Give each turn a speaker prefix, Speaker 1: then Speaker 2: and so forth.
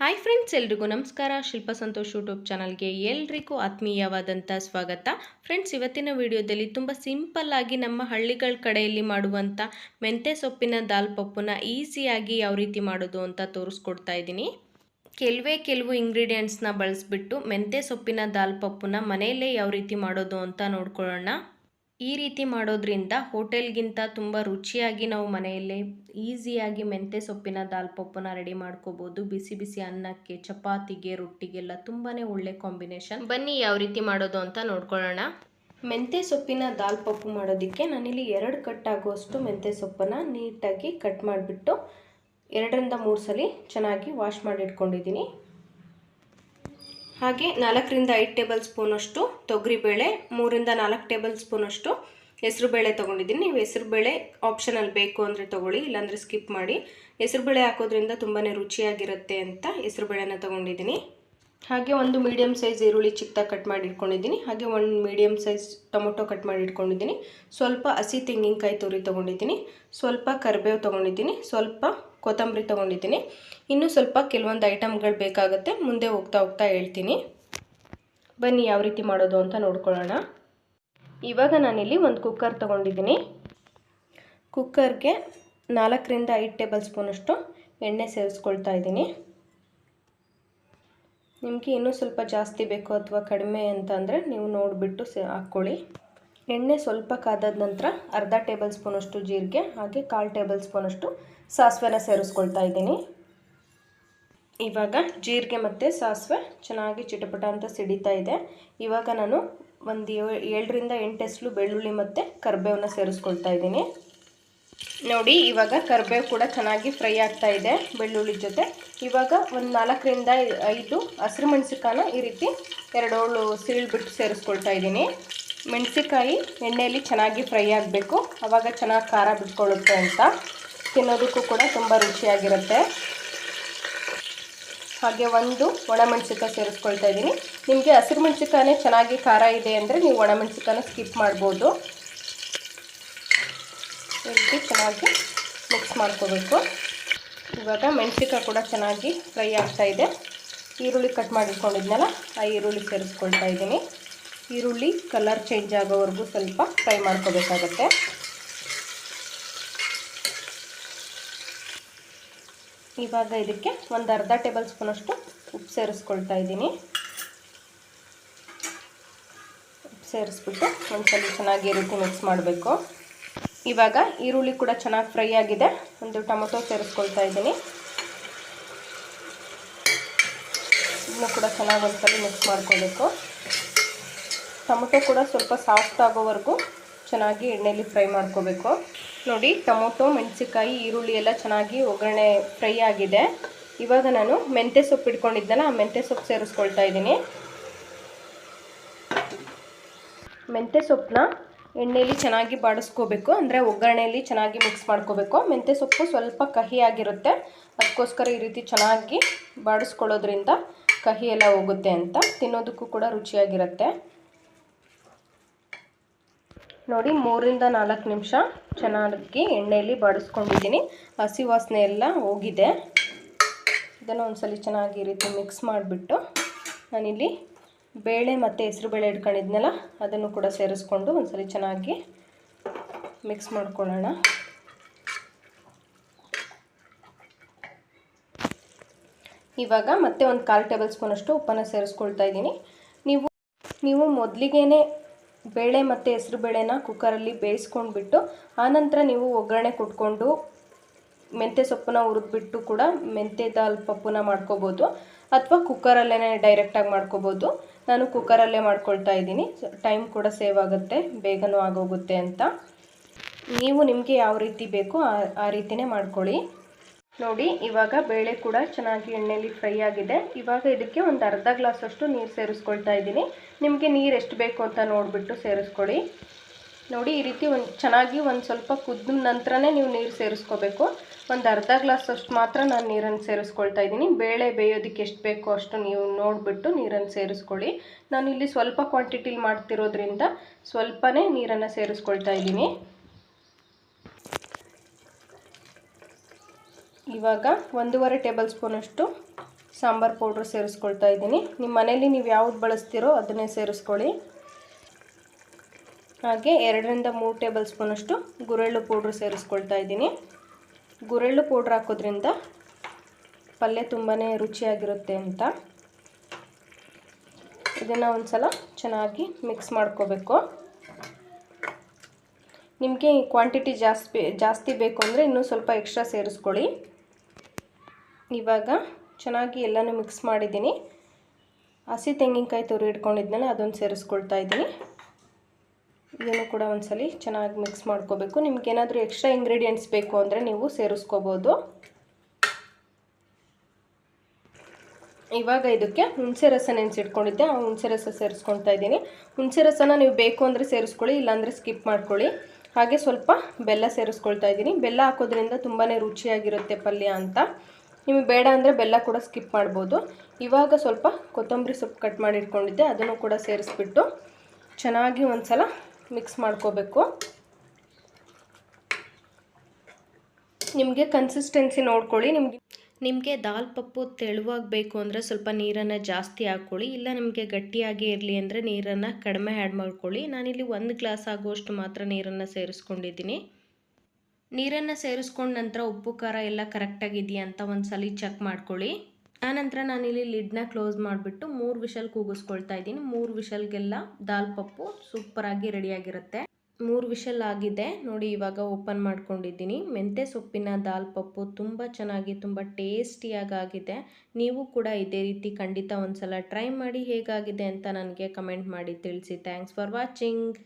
Speaker 1: Hi friends ಎಲ್ರಿಗೂ ನಮಸ್ಕಾರ. ಶಿಲ್ಪ Santosh YouTube ಚಾನಲ್ಗೆ ಎಲ್ರಿಗೂ ಆತ್ಮೀಯವಾದಂಥ ಸ್ವಾಗತ. ಫ್ರೆಂಡ್ಸ್ ಇವತ್ತಿನ ವಿಡಿಯೋದಲ್ಲಿ ತುಂಬ ಸಿಂಪಲ್ ಆಗಿ ನಮ್ಮ ಹಳ್ಳಿಗಳ ಕಡೆಯಲ್ಲಿ ಮಾಡುವಂಥ ಮೆಂತೆ ಸೊಪ್ಪಿನ ದಾಲ್ ಪಪ್ಪುನ ಈಸಿಯಾಗಿ ಯಾವ ರೀತಿ ಮಾಡೋದು ಅಂತ ತೋರಿಸ್ಕೊಡ್ತಾ ಇದ್ದೀನಿ. ಕೆಲವೇ ಕೆಲವು ಇಂಗ್ರೀಡಿಯೆಂಟ್ಸ್ನ ಬಳಸಿಬಿಟ್ಟು ಮೆಂತೆ ಸೊಪ್ಪಿನ ದಾಲ್ ಪಪ್ಪುನ ಮನೆಯಲ್ಲೇ ಯಾವ ರೀತಿ ಮಾಡೋದು ಅಂತ ನೋಡ್ಕೊಳ್ಳೋಣ. ಈ ರೀತಿ ಮಾಡೋದ್ರಿಂದ ಹೋಟೆಲ್ಗಿಂತ ತುಂಬ ರುಚಿಯಾಗಿ ನಾವು ಮನೆಯಲ್ಲೇ ಈಸಿಯಾಗಿ ಮೆಂತ್ಯ ಸೊಪ್ಪಿನ ದಾಲ್ ಪಪ್ಪನ ರೆಡಿ ಮಾಡ್ಕೋಬೋದು. ಬಿಸಿ ಬಿಸಿ ಅನ್ನಕ್ಕೆ, ಚಪಾತಿಗೆ, ರೊಟ್ಟಿಗೆಲ್ಲ ತುಂಬಾ ಒಳ್ಳೆ ಕಾಂಬಿನೇಷನ್. ಬನ್ನಿ ಯಾವ ರೀತಿ ಮಾಡೋದು ಅಂತ ನೋಡ್ಕೊಳ್ಳೋಣ. ಮೆಂತ್ಯ ಸೊಪ್ಪಿನ ದಾಲ್ ಪಪ್ಪು ಮಾಡೋದಕ್ಕೆ ನಾನಿಲ್ಲಿ ಎರಡು ಕಟ್ ಆಗುವಷ್ಟು ಮೆಂತ್ಯ ಸೊಪ್ಪನ್ನು ನೀಟಾಗಿ ಕಟ್ ಮಾಡಿಬಿಟ್ಟು ಎರಡರಿಂದ ಮೂರು ಸಲ ಚೆನ್ನಾಗಿ ವಾಶ್ ಮಾಡಿ ಇಟ್ಕೊಂಡಿದ್ದೀನಿ. ಹಾಗೆ ನಾಲ್ಕರಿಂದ ಐದು ಟೇಬಲ್ ಸ್ಪೂನಷ್ಟು ತೊಗರಿಬೇಳೆ, ಮೂರಿಂದ ನಾಲ್ಕು ಟೇಬಲ್ ಸ್ಪೂನಷ್ಟು ಹೆಸರುಬೇಳೆ ತೊಗೊಂಡಿದ್ದೀನಿ. ನೀವು ಹೆಸರುಬೇಳೆ ಆಪ್ಷನಲ್ಲಿ ಬೇಕು ಅಂದರೆ ತೊಗೊಳ್ಳಿ, ಇಲ್ಲಾಂದರೆ ಸ್ಕಿಪ್ ಮಾಡಿ. ಹೆಸರುಬೇಳೆ ಹಾಕೋದ್ರಿಂದ ತುಂಬಾ ರುಚಿಯಾಗಿರುತ್ತೆ ಅಂತ ಹೆಸರುಬೇಳೆನ ತೊಗೊಂಡಿದ್ದೀನಿ. ಹಾಗೆ ಒಂದು ಮೀಡಿಯಮ್ ಸೈಜ್ ಈರುಳ್ಳಿ ಚಿಕ್ಕದಾಗಿ ಕಟ್ ಮಾಡಿ ಇಟ್ಕೊಂಡಿದ್ದೀನಿ. ಹಾಗೆ ಒಂದು ಮೀಡಿಯಮ್ ಸೈಜ್ ಟೊಮೊಟೊ ಕಟ್ ಮಾಡಿ ಇಟ್ಕೊಂಡಿದ್ದೀನಿ. ಸ್ವಲ್ಪ ಹಸಿ ತೆಂಗಿನಕಾಯಿ ತುರಿ ತೊಗೊಂಡಿದ್ದೀನಿ. ಸ್ವಲ್ಪ ಕರಿಬೇವು ತೊಗೊಂಡಿದ್ದೀನಿ. ಸ್ವಲ್ಪ ಕೊತ್ತಂಬರಿ ತೊಗೊಂಡಿದ್ದೀನಿ. ಇನ್ನೂ ಸ್ವಲ್ಪ ಕೆಲವೊಂದು ಐಟಮ್ಗಳು ಬೇಕಾಗುತ್ತೆ. ಮುಂದೆ ಹೋಗ್ತಾ ಹೋಗ್ತಾ ಹೇಳ್ತೀನಿ. ಬನ್ನಿ ಯಾವ ರೀತಿ ಮಾಡೋದು ಅಂತ ನೋಡ್ಕೊಳ್ಳೋಣ. ಇವಾಗ ನಾನಿಲ್ಲಿ ಒಂದು ಕುಕ್ಕರ್ ತೊಗೊಂಡಿದ್ದೀನಿ. ಕುಕ್ಕರ್ಗೆ ನಾಲ್ಕರಿಂದ ಐದು ಟೇಬಲ್ ಸ್ಪೂನಷ್ಟು ಎಣ್ಣೆ ಸೇರಿಸ್ಕೊಳ್ತಾ ಇದ್ದೀನಿ. ನಿಮಗೆ ಇನ್ನೂ ಸ್ವಲ್ಪ ಜಾಸ್ತಿ ಬೇಕು ಅಥವಾ ಕಡಿಮೆ ಅಂತ ಅಂದರೆ ನೀವು ನೋಡಿಬಿಟ್ಟು ಸೇ ಹಾಕ್ಕೊಳ್ಳಿ. ಎಣ್ಣೆ ಸ್ವಲ್ಪ ಕಾದಾದ ನಂತರ ಅರ್ಧ ಟೇಬಲ್ ಸ್ಪೂನಷ್ಟು ಜೀರಿಗೆ, ಹಾಗೆ ಕಾಲು ಟೇಬಲ್ ಸ್ಪೂನಷ್ಟು ಸಾಸಿವೆನ ಸೇರಿಸ್ಕೊಳ್ತಾ ಇದ್ದೀನಿ. ಇವಾಗ ಜೀರಿಗೆ ಮತ್ತು ಸಾಸಿವೆ ಚೆನ್ನಾಗಿ ಚಿಟಪಟ ಅಂತ ಸಿಡಿತಾ ಇದೆ. ಇವಾಗ ನಾನು ಒಂದು ಏಳರಿಂದ ಎಂಟು ಎಸ್ಲು ಬೆಳ್ಳುಳ್ಳಿ ಮತ್ತು ಕರಿಬೇವನ್ನ ಸೇರಿಸ್ಕೊಳ್ತಾ ಇದ್ದೀನಿ. ನೋಡಿ, ಇವಾಗ ಕರಿಬೇವು ಕೂಡ ಚೆನ್ನಾಗಿ ಫ್ರೈ ಆಗ್ತಾ ಇದೆ ಬೆಳ್ಳುಳ್ಳಿ ಜೊತೆ. ಇವಾಗ ಒಂದು ನಾಲ್ಕರಿಂದ ಐದು ಹಸಿರು ಮೆಣಸಿಕಾನ ಈ ರೀತಿ ಎರಡೋಳು ಸಿಳ್ಬಿಟ್ಟು ಸೇರಿಸ್ಕೊಳ್ತಾ ಇದ್ದೀನಿ. ಮೆಣಸಿಕಾಯಿ ಎಣ್ಣೆಯಲ್ಲಿ ಚೆನ್ನಾಗಿ ಫ್ರೈ ಆಗಬೇಕು. ಆವಾಗ ಚೆನ್ನಾಗಿ ಖಾರ ಬಿಟ್ಕೊಳ್ಳುತ್ತೆ ಅಂತ. ತಿನ್ನೋದಕ್ಕೂ ಕೂಡ ತುಂಬ ರುಚಿಯಾಗಿರುತ್ತೆ. ಹಾಗೆ ಒಂದು ಒಣಮೆಣ್ಸಿಕಾಯಿ ಸೇರಿಸ್ಕೊಳ್ತಾ ಇದ್ದೀನಿ. ನಿಮಗೆ ಹಸಿರು ಮೆಣಸಿಕಾಯೇ ಚೆನ್ನಾಗಿ ಖಾರ ಇದೆ ಅಂದರೆ ನೀವು ಒಣಮೆಣ್ಸಿಕಾಯನ್ನ ಸ್ಕಿಪ್ ಮಾಡ್ಬೋದು. ಈ ಚೆನ್ನಾಗಿ ಮಿಕ್ಸ್ ಮಾಡ್ಕೋಬೇಕು. ಇವಾಗ ಮೆಣಸಿಕಾಯಿ ಕೂಡ ಚೆನ್ನಾಗಿ ಫ್ರೈ ಆಗ್ತಾ ಇದೆ. ಈರುಳ್ಳಿ ಕಟ್ ಮಾಡಿಟ್ಕೊಂಡಿದ್ನಲ್ಲ, ಆ ಈರುಳ್ಳಿ ಸೇರಿಸ್ಕೊಳ್ತಾ ಇದ್ದೀನಿ. ಈರುಳ್ಳಿ ಕಲರ್ ಚೇಂಜ್ ಆಗೋವರೆಗೂ ಸ್ವಲ್ಪ ಫ್ರೈ ಮಾಡ್ಕೋಬೇಕಾಗತ್ತೆ. ಇವಾಗ ಇದಕ್ಕೆ ಒಂದು ಅರ್ಧ ಟೇಬಲ್ ಸ್ಪೂನಷ್ಟು ಉಪ್ಪು ಸೇರಿಸ್ಕೊಳ್ತಾ ಇದ್ದೀನಿ. ಉಪ್ಪು ಸೇರಿಸ್ಬಿಟ್ಟು ಒಂದ್ಸಲ ಚೆನ್ನಾಗಿ ಈ ರೀತಿ ಮಿಕ್ಸ್ ಮಾಡಬೇಕು. ಇವಾಗ ಈರುಳ್ಳಿ ಕೂಡ ಚೆನ್ನಾಗಿ ಫ್ರೈ ಆಗಿದೆ. ಒಂದು ಟೊಮೊಟೊ ಸೇರಿಸ್ಕೊಳ್ತಾ ಇದ್ದೀನಿ. ಇದನ್ನು ಕೂಡ ಚೆನ್ನಾಗಿ ಒಂದ್ಸಲ ಮಿಕ್ಸ್ ಮಾಡ್ಕೋಬೇಕು ಟೊಮೊಟೊ ಕೂಡ ಸ್ವಲ್ಪ ಸಾಫ್ಟ್ ಆಗೋವರೆಗೂ ಚೆನ್ನಾಗಿ ಎಣ್ಣೆಯಲ್ಲಿ ಫ್ರೈ ಮಾಡ್ಕೋಬೇಕು ನೋಡಿ, ಟೊಮೊಟೊ ಮೆಣಸಿಕಾಯಿ ಈರುಳ್ಳಿ ಎಲ್ಲ ಚೆನ್ನಾಗಿ ಒಗ್ಗರಣೆ ಫ್ರೈ ಆಗಿದೆ. ಇವಾಗ ನಾನು ಮೆಂತ್ಯ ಸೊಪ್ಪು ಇಟ್ಕೊಂಡಿದ್ದೆಲ್ಲ ಆ ಮೆಂತ್ಯ ಸೊಪ್ಪು ಸೇರಿಸ್ಕೊಳ್ತಾ ಇದ್ದೀನಿ. ಮೆಂತ್ಯ ಸೊಪ್ಪನ್ನ ಎಣ್ಣೆಯಲ್ಲಿ ಚೆನ್ನಾಗಿ ಬಾಡಿಸ್ಕೋಬೇಕು, ಅಂದರೆ ಒಗ್ಗರಣೆಯಲ್ಲಿ ಚೆನ್ನಾಗಿ ಮಿಕ್ಸ್ ಮಾಡ್ಕೋಬೇಕು. ಮೆಂತ್ಯ ಸೊಪ್ಪು ಸ್ವಲ್ಪ ಕಹಿ ಆಗಿರುತ್ತೆ. ಅದಕ್ಕೋಸ್ಕರ ಈ ರೀತಿ ಚೆನ್ನಾಗಿ ಬಾಡಿಸ್ಕೊಳ್ಳೋದ್ರಿಂದ ಕಹಿ ಎಲ್ಲ ಹೋಗುತ್ತೆ ಅಂತ. ತಿನ್ನೋದಕ್ಕೂ ಕೂಡ ರುಚಿಯಾಗಿರುತ್ತೆ. ನೋಡಿ, ಮೂರಿಂದ ನಾಲ್ಕು ನಿಮಿಷ ಚೆನ್ನಾಗಿ ಎಣ್ಣೆಯಲ್ಲಿ ಬಾಡಿಸ್ಕೊಂಡಿದ್ದೀನಿ. ಹಸಿ ವಾಸನೆ ಎಲ್ಲ ಹೋಗಿದೆ. ಇದನ್ನು ಒಂದ್ಸಲ ಚೆನ್ನಾಗಿ ರೀತಿ ಮಿಕ್ಸ್ ಮಾಡಿಬಿಟ್ಟು ನಾನಿಲ್ಲಿ ಬೇಳೆ ಮತ್ತು ಹೆಸರು ಬೇಳೆ ಇಟ್ಕೊಂಡಿದ್ನಲ್ಲ, ಅದನ್ನು ಕೂಡ ಸೇರಿಸ್ಕೊಂಡು ಒಂದ್ಸಲ ಚೆನ್ನಾಗಿ ಮಿಕ್ಸ್ ಮಾಡ್ಕೊಳ್ಳೋಣ. ಇವಾಗ ಮತ್ತೆ ಒಂದು ಕಾಲು ಟೇಬಲ್ ಸ್ಪೂನಷ್ಟು ಉಪ್ಪನ್ನು ಸೇರಿಸ್ಕೊಳ್ತಾ ಇದ್ದೀನಿ. ನೀವು ನೀವು ಮೊದಲಿಗೇ ಬೇಳೆ ಮತ್ತು ಹೆಸರು ಬೇಳೆನ ಕುಕ್ಕರಲ್ಲಿ ಬೇಯಿಸ್ಕೊಂಡ್ಬಿಟ್ಟು, ಆನಂತರ ನೀವು ಒಗ್ಗರಣೆ ಕೊಟ್ಕೊಂಡು ಮೆಂತ್ಯ ಸೊಪ್ಪನ್ನ ಹುರಿದ್ಬಿಟ್ಟು ಕೂಡ ಮೆಂತ್ಯ ದಾಲ್ ಪಪ್ಪುನ ಮಾಡ್ಕೋಬೋದು ಅಥವಾ ಕುಕ್ಕರಲ್ಲೇ ಡೈರೆಕ್ಟಾಗಿ ಮಾಡ್ಕೋಬೋದು. ನಾನು ಕುಕ್ಕರಲ್ಲೇ ಮಾಡ್ಕೊಳ್ತಾ ಇದ್ದೀನಿ. ಟೈಮ್ ಕೂಡ ಸೇವ್ ಆಗುತ್ತೆ, ಬೇಗನೂ ಆಗೋಗುತ್ತೆ ಅಂತ. ನೀವು ನಿಮಗೆ ಯಾವ ರೀತಿ ಬೇಕೋ ಆ ಆ ರೀತಿಯೇ ಮಾಡ್ಕೊಳ್ಳಿ. ನೋಡಿ, ಇವಾಗ ಬೇಳೆ ಕೂಡ ಚೆನ್ನಾಗಿ ಎಣ್ಣೆಯಲ್ಲಿ ಫ್ರೈ ಆಗಿದೆ. ಇವಾಗ ಇದಕ್ಕೆ ಒಂದು ಅರ್ಧ ಗ್ಲಾಸಷ್ಟು ನೀರು ಸೇರಿಸ್ಕೊಳ್ತಾ ಇದ್ದೀನಿ. ನಿಮಗೆ ನೀರು ಎಷ್ಟು ಬೇಕು ಅಂತ ನೋಡಿಬಿಟ್ಟು ಸೇರಿಸ್ಕೊಳ್ಳಿ ನೋಡಿ, ಈ ರೀತಿ ಒಂದು ಚೆನ್ನಾಗಿ ಒಂದು ಸ್ವಲ್ಪ ಕುದ್ದ ನಂತರನೇ ನೀವು ನೀರು ಸೇರಿಸ್ಕೋಬೇಕು. ಒಂದು ಅರ್ಧ ಗ್ಲಾಸ್ ಅಷ್ಟು ಮಾತ್ರ ನಾನು ನೀರನ್ನು ಸೇರಿಸ್ಕೊಳ್ತಾ ಇದ್ದೀನಿ. ಬೇಳೆ ಬೇಯೋದಕ್ಕೆ ಎಷ್ಟು ಬೇಕೋ ಅಷ್ಟು ನೀವು ನೋಡಿಬಿಟ್ಟು ನೀರನ್ನು ಸೇರಿಸ್ಕೊಳ್ಳಿ. ನಾನು ಇಲ್ಲಿ ಸ್ವಲ್ಪ ಕ್ವಾಂಟಿಟಿಲಿ ಮಾಡ್ತಿರೋದ್ರಿಂದ ಸ್ವಲ್ಪನೇ ನೀರನ್ನು ಸೇರಿಸ್ಕೊಳ್ತಾ ಇದ್ದೀನಿ. ಇವಾಗ ಒಂದೂವರೆ ಟೇಬಲ್ ಸ್ಪೂನಷ್ಟು ಸಾಂಬಾರು ಪೌಡ್ರ್ ಸೇರಿಸ್ಕೊಳ್ತಾ ಇದ್ದೀನಿ. ನಿಮ್ಮ ಮನೇಲಿ ನೀವು ಯಾವ್ದು ಬಳಸ್ತೀರೋ ಅದನ್ನೇ ಸೇರಿಸ್ಕೊಳ್ಳಿ. ಹಾಗೆ ಎರಡರಿಂದ ಮೂರು ಟೇಬಲ್ ಸ್ಪೂನಷ್ಟು ಗುರೆಳ್ಳು ಪೌಡ್ರ್ ಸೇರಿಸ್ಕೊಳ್ತಾ ಇದ್ದೀನಿ. ಗುರೆಳ್ಳು ಪೌಡ್ರ್ ಹಾಕೋದ್ರಿಂದ ಪಲ್ಯ ತುಂಬಾ ರುಚಿಯಾಗಿರುತ್ತೆ ಅಂತ. ಇದನ್ನು ಒಂದು ಸಲ ಚೆನ್ನಾಗಿ ಮಿಕ್ಸ್ ಮಾಡ್ಕೋಬೇಕು. ನಿಮಗೆ ಕ್ವಾಂಟಿಟಿ ಜಾಸ್ತಿ ಜಾಸ್ತಿ ಬೇಕು ಅಂದರೆ ಇನ್ನೂ ಸ್ವಲ್ಪ ಎಕ್ಸ್ಟ್ರಾ ಸೇರಿಸ್ಕೊಳ್ಳಿ. ಇವಾಗ ಚೆನ್ನಾಗಿ ಎಲ್ಲನೂ ಮಿಕ್ಸ್ ಮಾಡಿದ್ದೀನಿ. ಹಸಿ ತೆಂಗಿನಕಾಯಿ ತುರಿ ಇಟ್ಕೊಂಡಿದ್ಮೇಲೆ ಅದೊಂದು ಸೇರಿಸ್ಕೊಳ್ತಾ ಇದ್ದೀನಿ. ಇದನ್ನು ಕೂಡ ಒಂದ್ಸಲಿ ಚೆನ್ನಾಗಿ ಮಿಕ್ಸ್ ಮಾಡ್ಕೋಬೇಕು. ನಿಮ್ಗೇನಾದರೂ ಎಕ್ಸ್ಟ್ರಾ ಇಂಗ್ರೀಡಿಯೆಂಟ್ಸ್ ಬೇಕು ಅಂದರೆ ನೀವು ಸೇರಿಸ್ಕೋಬೋದು. ಇವಾಗ ಇದಕ್ಕೆ ಹುಣಸೆ ರಸ ನೆನೆಸಿಟ್ಕೊಂಡಿದ್ದೆ, ಆ ಹುಣಸೆ ರಸ ಸೇರಿಸ್ಕೊಳ್ತಾ ಇದ್ದೀನಿ. ಹುಣಸೆ ರಸನ ನೀವು ಬೇಕು ಅಂದರೆ ಸೇರಿಸ್ಕೊಳ್ಳಿ, ಇಲ್ಲಾಂದರೆ ಸ್ಕಿಪ್ ಮಾಡ್ಕೊಳ್ಳಿ. ಹಾಗೆ ಸ್ವಲ್ಪ ಬೆಲ್ಲ ಸೇರಿಸ್ಕೊಳ್ತಾ ಇದ್ದೀನಿ. ಬೆಲ್ಲ ಹಾಕೋದ್ರಿಂದ ತುಂಬಾ ರುಚಿಯಾಗಿರುತ್ತೆ ಪಲ್ಯ ಅಂತ. ನಿಮಗೆ ಬೇಡ ಅಂದರೆ ಬೆಲ್ಲ ಕೂಡ ಸ್ಕಿಪ್ ಮಾಡ್ಬೋದು. ಇವಾಗ ಸ್ವಲ್ಪ ಕೊತ್ತಂಬರಿ ಸೊಪ್ಪು ಕಟ್ ಮಾಡಿ ಇಟ್ಕೊಂಡಿದ್ದೆ ಅದನ್ನು ಕೂಡ ಸೇರಿಸ್ಬಿಟ್ಟು ಚೆನ್ನಾಗಿ ಒಂದು ಸಲ ಮಿಕ್ಸ್ ಮಾಡ್ಕೋಬೇಕು. ನಿಮಗೆ ಕನ್ಸಿಸ್ಟೆನ್ಸಿ ನೋಡ್ಕೊಳ್ಳಿ, ನಿಮಗೆ ನಿಮಗೆ ದಾಲ್ ಪಪ್ಪು ತೆಳುವಾಗಬೇಕು ಅಂದರೆ ಸ್ವಲ್ಪ ನೀರನ್ನು ಜಾಸ್ತಿ ಹಾಕ್ಕೊಳ್ಳಿ, ಇಲ್ಲ ನಿಮಗೆ ಗಟ್ಟಿಯಾಗಿ ಇರಲಿ ಅಂದರೆ ನೀರನ್ನು ಕಡಿಮೆ ಆ್ಯಡ್ ಮಾಡ್ಕೊಳ್ಳಿ. ನಾನಿಲ್ಲಿ ಒಂದು ಗ್ಲಾಸ್ ಆಗುವಷ್ಟು ಮಾತ್ರ ನೀರನ್ನು ಸೇರಿಸ್ಕೊಂಡಿದ್ದೀನಿ. ನೀರನ್ನು ಸೇರಿಸ್ಕೊಂಡ ನಂತರ ಉಪ್ಪು, ಖಾರ ಎಲ್ಲ ಕರೆಕ್ಟಾಗಿದೆಯಾ ಅಂತ ಒಂದು ಸಲ ಚೆಕ್ ಮಾಡ್ಕೊಳ್ಳಿ ಆನಂತರ ನಾನಿಲ್ಲಿ ಲಿಡ್ನ ಕ್ಲೋಸ್ ಮಾಡಿಬಿಟ್ಟು ಮೂರು ವಿಷಲ್ ಕೂಗಿಸ್ಕೊಳ್ತಾ ಇದ್ದೀನಿ. ಮೂರು ವಿಷಲ್ಗೆಲ್ಲ ದಾಲ್ ಪಪ್ಪು ಸೂಪರಾಗಿ ರೆಡಿಯಾಗಿರುತ್ತೆ ಮೂರು ವಿಷಲ್ ಆಗಿದೆ. ನೋಡಿ, ಇವಾಗ ಓಪನ್ ಮಾಡ್ಕೊಂಡಿದ್ದೀನಿ. ಮೆಂತ್ಯ ಸೊಪ್ಪಿನ ದಾಲ್ ಪಪ್ಪು ತುಂಬ ಚೆನ್ನಾಗಿ, ತುಂಬ ಟೇಸ್ಟಿಯಾಗಿ ಆಗಿದೆ. ನೀವು ಕೂಡ ಇದೇ ರೀತಿ ಖಂಡಿತ ಒಂದ್ಸಲ ಟ್ರೈ ಮಾಡಿ ಹೇಗಾಗಿದೆ ಅಂತ ನನಗೆ ಕಮೆಂಟ್ ಮಾಡಿ ತಿಳಿಸಿ. Thanks for watching